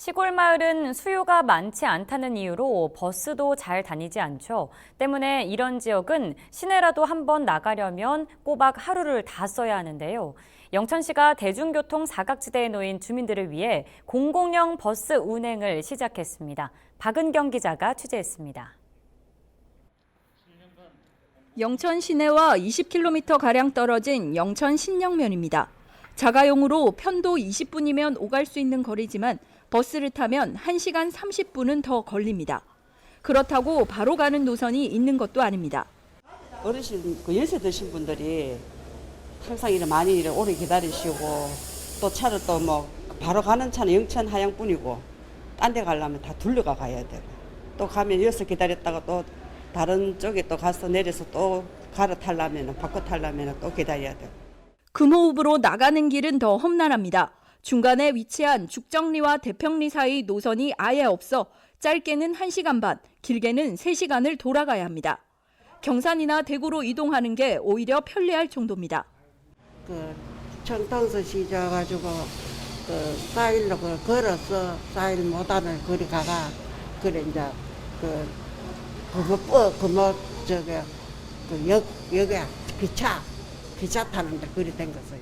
시골 마을은 수요가 많지 않다는 이유로 버스도 잘 다니지 않죠. 때문에 이런 지역은 시내라도 한번 나가려면 꼬박 하루를 다 써야 하는데요. 영천시가 대중교통 사각지대에 놓인 주민들을 위해 공공형 버스 운행을 시작했습니다. 박은경 기자가 취재했습니다. 영천 시내와 20km 가량 떨어진 영천 신영면입니다. 자가용으로 편도 20분이면 오갈 수 있는 거리지만 버스를 타면 1시간 30분은 더 걸립니다. 그렇다고 바로 가는 노선이 있는 것도 아닙니다. 어르신 그 연세 드신 분들이 항상 이렇게 많이 이렇게 오래 기다리시고 또 차를 또 뭐 바로 가는 차는 영천 하양뿐이고 딴 데 가려면 다 둘러가 가야 되고 또 가면 여기서 기다렸다가 또 다른 쪽에 또 가서 내려서 또 갈아 타려면 바꿔 타려면 또 기다려야 되고 금호읍으로 나가는 길은 더 험난합니다. 중간에 위치한 죽정리와 대평리 사이 노선이 아예 없어 짧게는 1시간 반, 길게는 3시간을 돌아가야 합니다. 경산이나 대구로 이동하는 게 오히려 편리할 정도입니다. 그 청통서 시작가지고 그 사일로 그 걸어서 사일 못하는 거리 가가 그래 이제 그 그거 뻐 그뭐 저기 그역 역에 기차 기차 타는데 그리 된 거어요.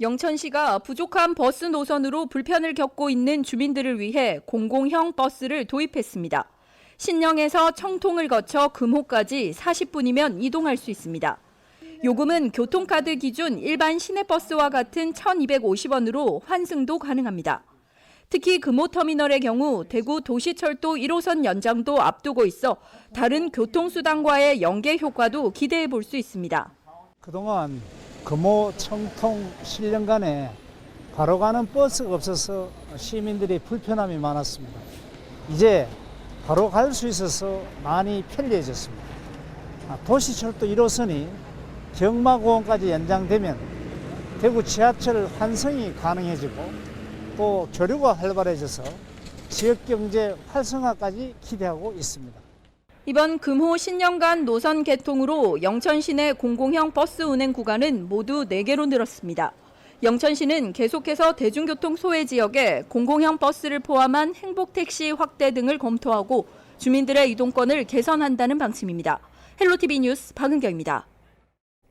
영천시가 부족한 버스 노선으로 불편을 겪고 있는 주민들을 위해 공공형 버스를 도입했습니다. 신령에서 청통을 거쳐 금호까지 40분이면 이동할 수 있습니다. 요금은 교통카드 기준 일반 시내버스와 같은 1,250원으로 환승도 가능합니다. 특히 금호터미널의 경우 대구 도시철도 1호선 연장도 앞두고 있어 다른 교통수단과의 연계 효과도 기대해 볼 수 있습니다. 그동안 금호, 청통, 신령 간에 바로 가는 버스가 없어서 시민들이 불편함이 많았습니다. 이제 바로 갈 수 있어서 많이 편리해졌습니다. 아, 도시철도 1호선이 경마고원까지 연장되면 대구 지하철 환승이 가능해지고 또 교류가 활발해져서 지역경제 활성화까지 기대하고 있습니다. 이번 금호 신년간 노선 개통으로 영천시 내 공공형 버스 운행 구간은 모두 4개로 늘었습니다. 영천시는 계속해서 대중교통 소외 지역에 공공형 버스를 포함한 행복택시 확대 등을 검토하고 주민들의 이동권을 개선한다는 방침입니다. 헬로티비 뉴스 박은경입니다.